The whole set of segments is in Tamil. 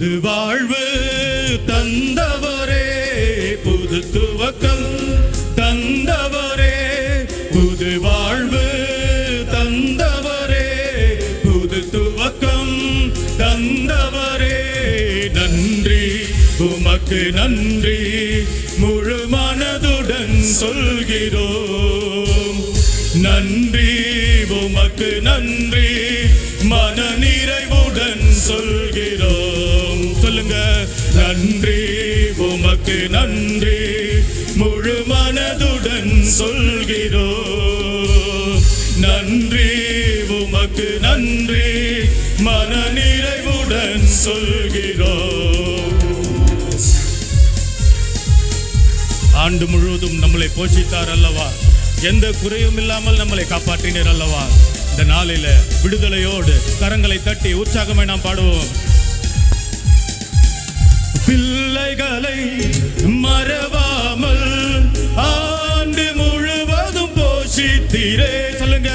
புது வாழ்வு தந்தவரே புது துவக்கம் தந்தவரே புது வாழ்வு தந்தவரே புது துவக்கம் தந்தவரே. நன்றி உமக்கு நன்றி முழு மனதுடன் சொல்கிறோம். நன்றி உமக்கு நன்றி மன நிறைவு நன்றி உமக்கு நன்றி. முழு மனதுடன் சொல்கிறோ. நன்றி உமக்கு நன்றி. மன நிறைவுடன் சொல்கிறோ. ஆண்டு முழுவதும் நம்மளை போஷித்தார் அல்லவா? எந்த குறையும் இல்லாமல் நம்மளை காப்பாற்றினர் அல்லவா? இந்த நாளில விடுதலையோடு கரங்களை தட்டி உற்சாகமாய் நாம் பாடுவோம். மறவாமல் ஆண்டு முழுவதும் போஷித்திரே. சொல்லுங்க.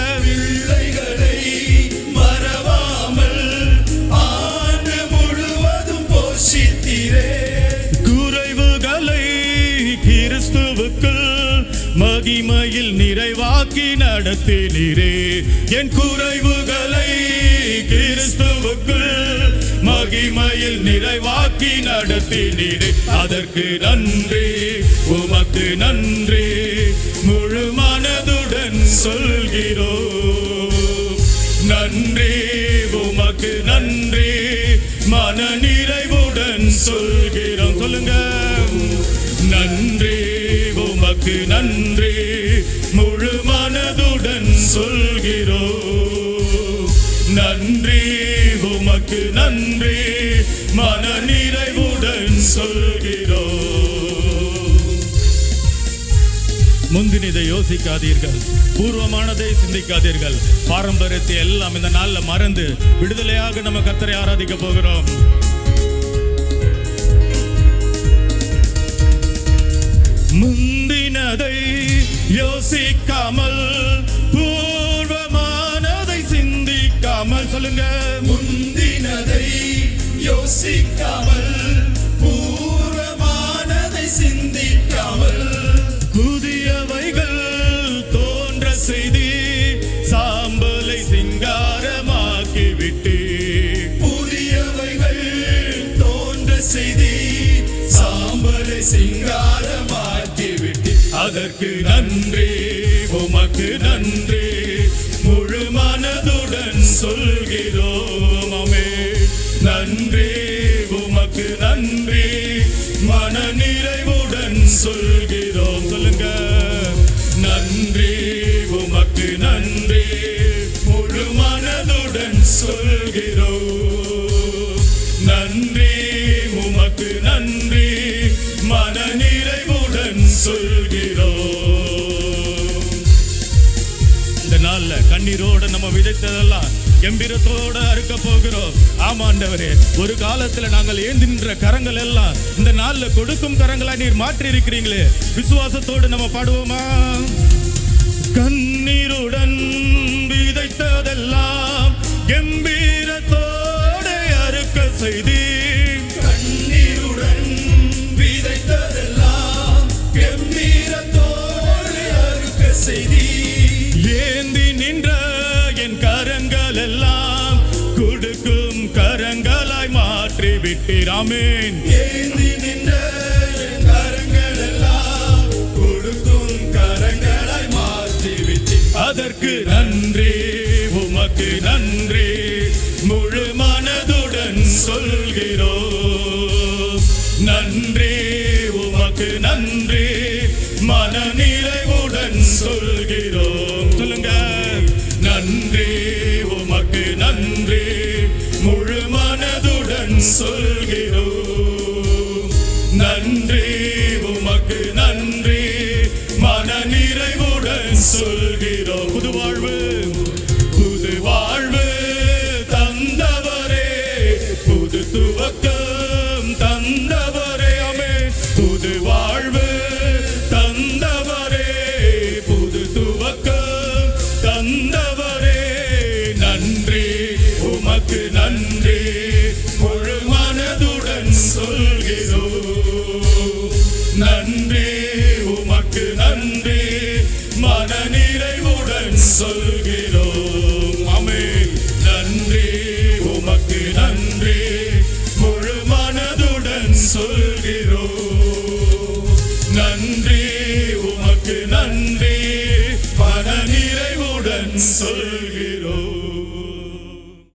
மகிமையில் நிறைவாக்கி நடத்தினீரே. என் குறைவுகளை கிறிஸ்துவுக்குள் மகிமையில் நிறைவாக்கி நடத்தினீரே. அதற்கு நன்றி உமக்கு நன்றி. முழு மனதுடன் சொல்கிறோம். நன்றி உமக்கு நன்றி. மன நிறைவுடன் சொல்கிறோம். சொல்லுங்க. உமக்கு நன்றி முழு மனதுடன் சொல்கிறோ. நன்றி உமக்கு நன்றி மன நிறைவுடன் முந்தின முந்தினதை யோசிக்காதீர்கள் பூர்வமானதை சிந்திக்காதீர்கள். பாரம்பரியத்தை எல்லாம் இந்த நாள்ல மறந்து விடுதலையாக நம்ம கத்தரை ஆராதிக்க போகிறோம். யோசிக்காமல் பூர்வமானதை சிந்திக்காமல் சொல்லுங்க. முந்தினதை யோசிக்காமல் பூர்வமானதை சிந்திக்காமல். புதியவைகள் தோன்ற செய்தி சாம்பலை சிங்காரமாக்கி விட்டு புதியவைகள் தோன்ற செய்தி சாம்பலை சிங்காரமாக்கி அதற்கு நன்றி உமக்கு நன்றி. முழு மனதுடன் சொல்கிறோமே நன்றி. நம்ம விதைத்ததெல்லாம் எம்பிரத்தோட அறுக்க போகிறோம் ஆமாண்டவரே ஒரு காலத்துல நாங்கள் ஏந்தின்ற கரங்கள் எல்லாம் இந்த நாள்ல கொடுக்கும் கரங்களா நீர் மாற்றி இருக்கிறீங்களே விசுவாசத்தோடு நம்ம பாடுவோமா? கண்ணீருடன் மாற்றிவிட்டு. அதற்கு நன்றி உமக்கு நன்றி. முழு மனதுடன் சொல்கிறோம். நன்றி நிறைவுடன் சொல்கிறோம். அமே நன்றி உமக்கு நன்றி. முழு மனதுடன் சொல்கிறோம்.